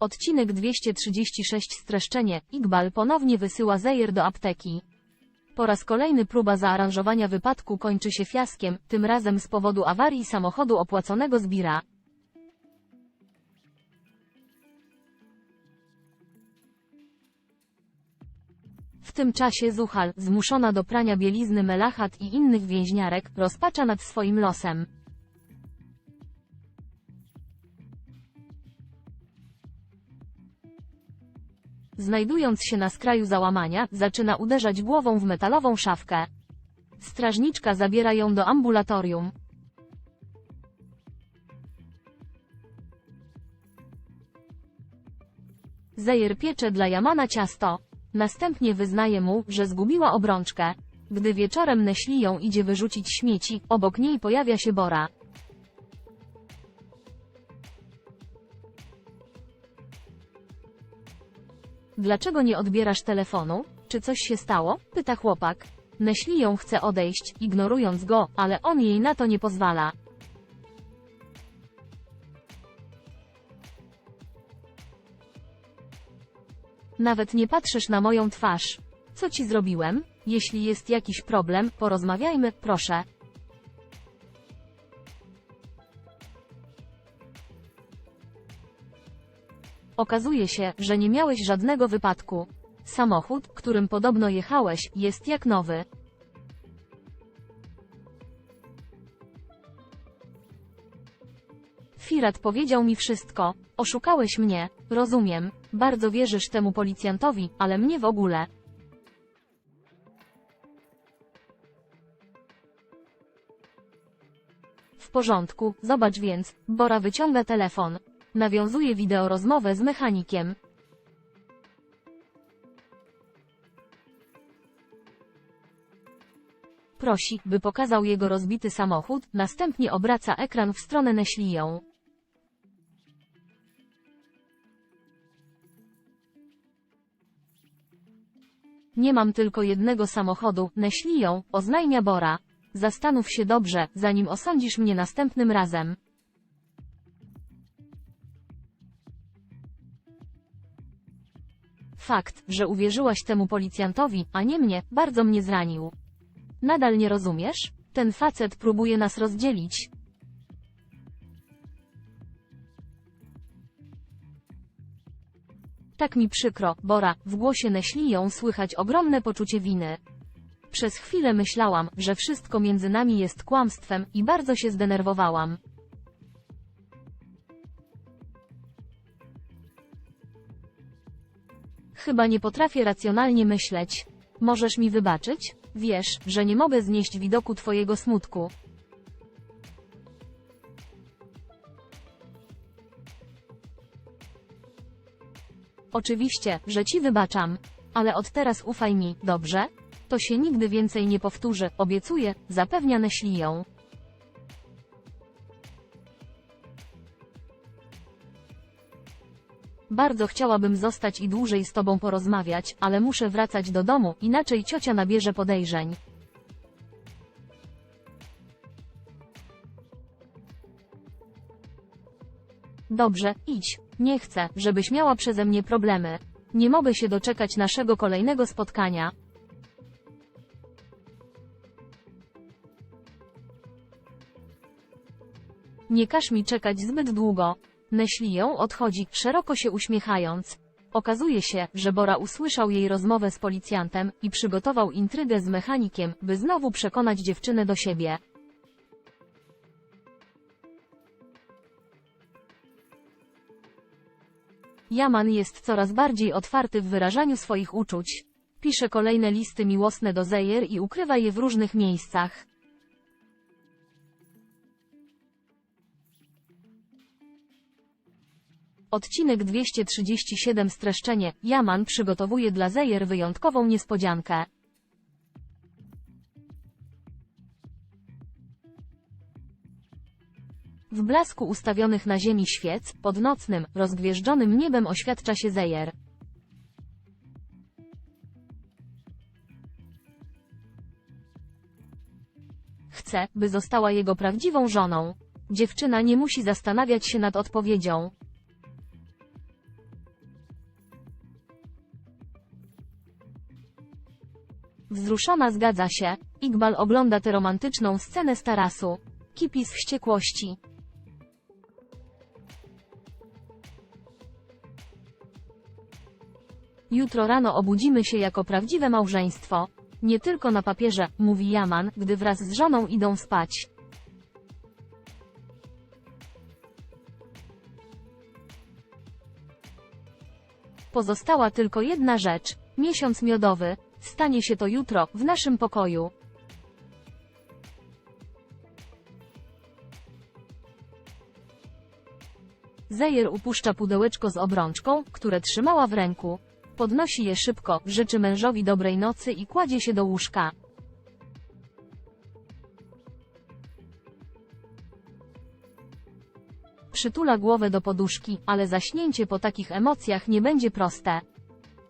Odcinek 236 streszczenie. Iqbal ponownie wysyła Zejer do apteki. Po raz kolejny próba zaaranżowania wypadku kończy się fiaskiem, tym razem z powodu awarii samochodu opłaconego z Bira. W tym czasie Zuhal, zmuszona do prania bielizny Melachat i innych więźniarek, rozpacza nad swoim losem. Znajdując się na skraju załamania, zaczyna uderzać głową w metalową szafkę. Strażniczka zabiera ją do ambulatorium. Zejer piecze dla Jamana ciasto. Następnie wyznaje mu, że zgubiła obrączkę. Gdy wieczorem Neśli ją idzie wyrzucić śmieci, obok niej pojawia się Bora. Dlaczego nie odbierasz telefonu? Czy coś się stało? Pyta chłopak. Neśli ją chce odejść, ignorując go, ale on jej na to nie pozwala. Nawet nie patrzysz na moją twarz. Co ci zrobiłem? Jeśli jest jakiś problem, porozmawiajmy, proszę. Okazuje się, że nie miałeś żadnego wypadku. Samochód, którym podobno jechałeś, jest jak nowy. Firat powiedział mi wszystko. Oszukałeś mnie. Rozumiem. Bardzo wierzysz temu policjantowi, ale mnie w ogóle. W porządku, zobacz więc. Bora wyciąga telefon. Nawiązuje wideorozmowę z mechanikiem. Prosi, by pokazał jego rozbity samochód, następnie obraca ekran w stronę Neśliją. Nie mam tylko jednego samochodu, Neśliją, oznajmia Bora. Zastanów się dobrze, zanim osądzisz mnie następnym razem. Fakt, że uwierzyłaś temu policjantowi, a nie mnie, bardzo mnie zranił. Nadal nie rozumiesz? Ten facet próbuje nas rozdzielić. Tak mi przykro, Bora, w głosie Neśliją słychać ogromne poczucie winy. Przez chwilę myślałam, że wszystko między nami jest kłamstwem i bardzo się zdenerwowałam. Chyba nie potrafię racjonalnie myśleć. Możesz mi wybaczyć? Wiesz, że nie mogę znieść widoku twojego smutku. Oczywiście, że ci wybaczam. Ale od teraz ufaj mi, dobrze? To się nigdy więcej nie powtórzy, obiecuję, zapewnia Neśliją. Bardzo chciałabym zostać i dłużej z tobą porozmawiać, ale muszę wracać do domu, inaczej ciocia nabierze podejrzeń. Dobrze, idź. Nie chcę, żebyś miała przeze mnie problemy. Nie mogę się doczekać naszego kolejnego spotkania. Nie każ mi czekać zbyt długo. Neśliją odchodzi, szeroko się uśmiechając. Okazuje się, że Bora usłyszał jej rozmowę z policjantem i przygotował intrygę z mechanikiem, by znowu przekonać dziewczynę do siebie. Jaman jest coraz bardziej otwarty w wyrażaniu swoich uczuć. Pisze kolejne listy miłosne do Zejer i ukrywa je w różnych miejscach. Odcinek 237 Streszczenie. Jaman przygotowuje dla Zejer wyjątkową niespodziankę. W blasku ustawionych na ziemi świec, pod nocnym, rozgwieżdżonym niebem oświadcza się Zejer. Chce, by została jego prawdziwą żoną. Dziewczyna nie musi zastanawiać się nad odpowiedzią. Wzruszona zgadza się. Iqbal ogląda tę romantyczną scenę z tarasu. Kipi z wściekłości. Jutro rano obudzimy się jako prawdziwe małżeństwo. Nie tylko na papierze, mówi Jaman, gdy wraz z żoną idą spać. Pozostała tylko jedna rzecz. Miesiąc miodowy. Stanie się to jutro, w naszym pokoju. Zejer upuszcza pudełeczko z obrączką, które trzymała w ręku. Podnosi je szybko, życzy mężowi dobrej nocy i kładzie się do łóżka. Przytula głowę do poduszki, ale zaśnięcie po takich emocjach nie będzie proste.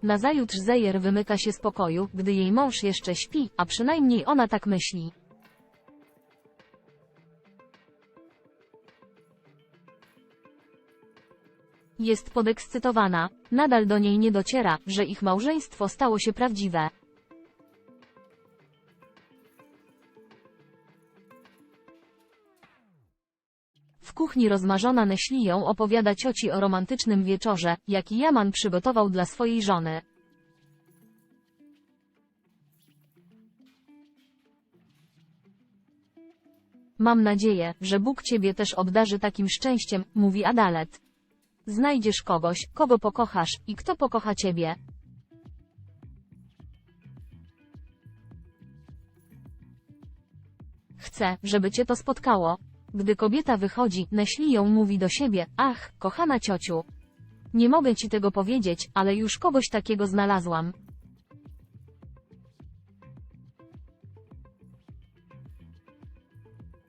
Nazajutrz Zejer wymyka się z pokoju, gdy jej mąż jeszcze śpi, a przynajmniej ona tak myśli. Jest podekscytowana. Nadal do niej nie dociera, że ich małżeństwo stało się prawdziwe. Kuchni rozmarzona Neśli ją opowiada cioci o romantycznym wieczorze, jaki Jaman przygotował dla swojej żony. Mam nadzieję, że Bóg ciebie też obdarzy takim szczęściem, mówi Adalet. Znajdziesz kogoś, kogo pokochasz, i kto pokocha ciebie. Chcę, żeby cię to spotkało. Gdy kobieta wychodzi, Neśli ją mówi do siebie, ach, kochana ciociu. Nie mogę ci tego powiedzieć, ale już kogoś takiego znalazłam.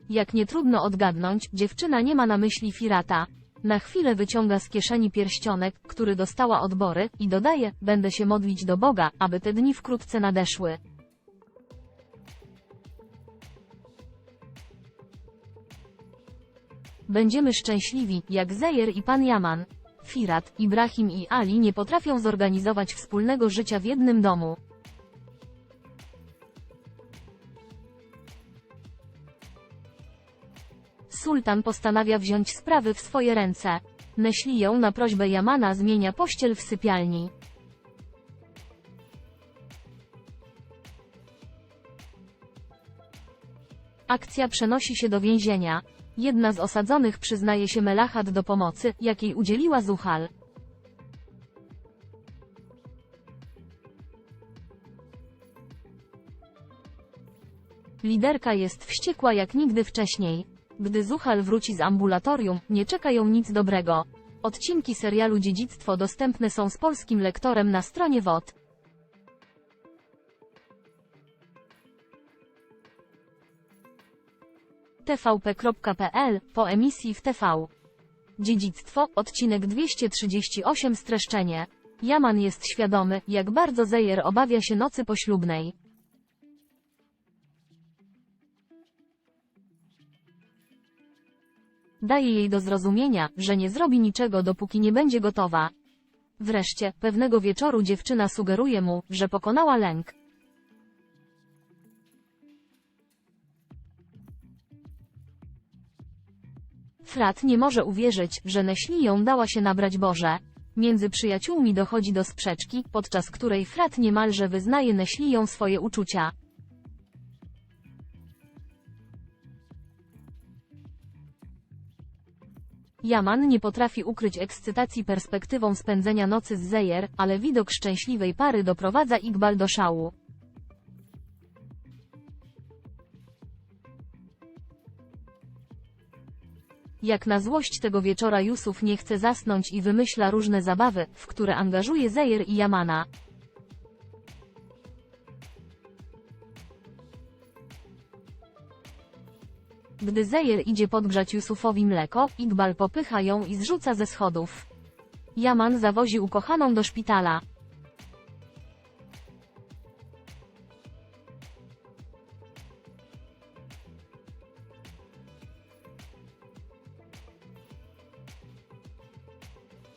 Jak nie trudno odgadnąć, dziewczyna nie ma na myśli Firata. Na chwilę wyciąga z kieszeni pierścionek, który dostała od Bory, i dodaje, będę się modlić do Boga, aby te dni wkrótce nadeszły. Będziemy szczęśliwi, jak Zejer i pan Yaman. Firat, Ibrahim i Ali nie potrafią zorganizować wspólnego życia w jednym domu. Sultan postanawia wziąć sprawy w swoje ręce. Neśli ją na prośbę Jamana zmienia pościel w sypialni. Akcja przenosi się do więzienia. Jedna z osadzonych przyznaje się Melachat do pomocy, jakiej udzieliła Zuhal. Liderka jest wściekła jak nigdy wcześniej. Gdy Zuhal wróci z ambulatorium, nie czeka ją nic dobrego. Odcinki serialu Dziedzictwo dostępne są z polskim lektorem na stronie WOT. tvp.pl, po emisji w TV. Dziedzictwo, odcinek 238 streszczenie. Jaman jest świadomy, jak bardzo Zejer obawia się nocy poślubnej. Daje jej do zrozumienia, że nie zrobi niczego dopóki nie będzie gotowa. Wreszcie, pewnego wieczoru dziewczyna sugeruje mu, że pokonała lęk. Frat nie może uwierzyć, że Neśli ją dała się nabrać Boże. Między przyjaciółmi dochodzi do sprzeczki, podczas której Frat niemalże wyznaje Neśli ją swoje uczucia. Jaman nie potrafi ukryć ekscytacji perspektywą spędzenia nocy z Zejer, ale widok szczęśliwej pary doprowadza Iqbal do szału. Jak na złość tego wieczora Jusuf nie chce zasnąć i wymyśla różne zabawy, w które angażuje Zejer i Jamana. Gdy Zejer idzie podgrzać Jusufowi mleko, Iqbal popycha ją i zrzuca ze schodów. Jaman zawozi ukochaną do szpitala.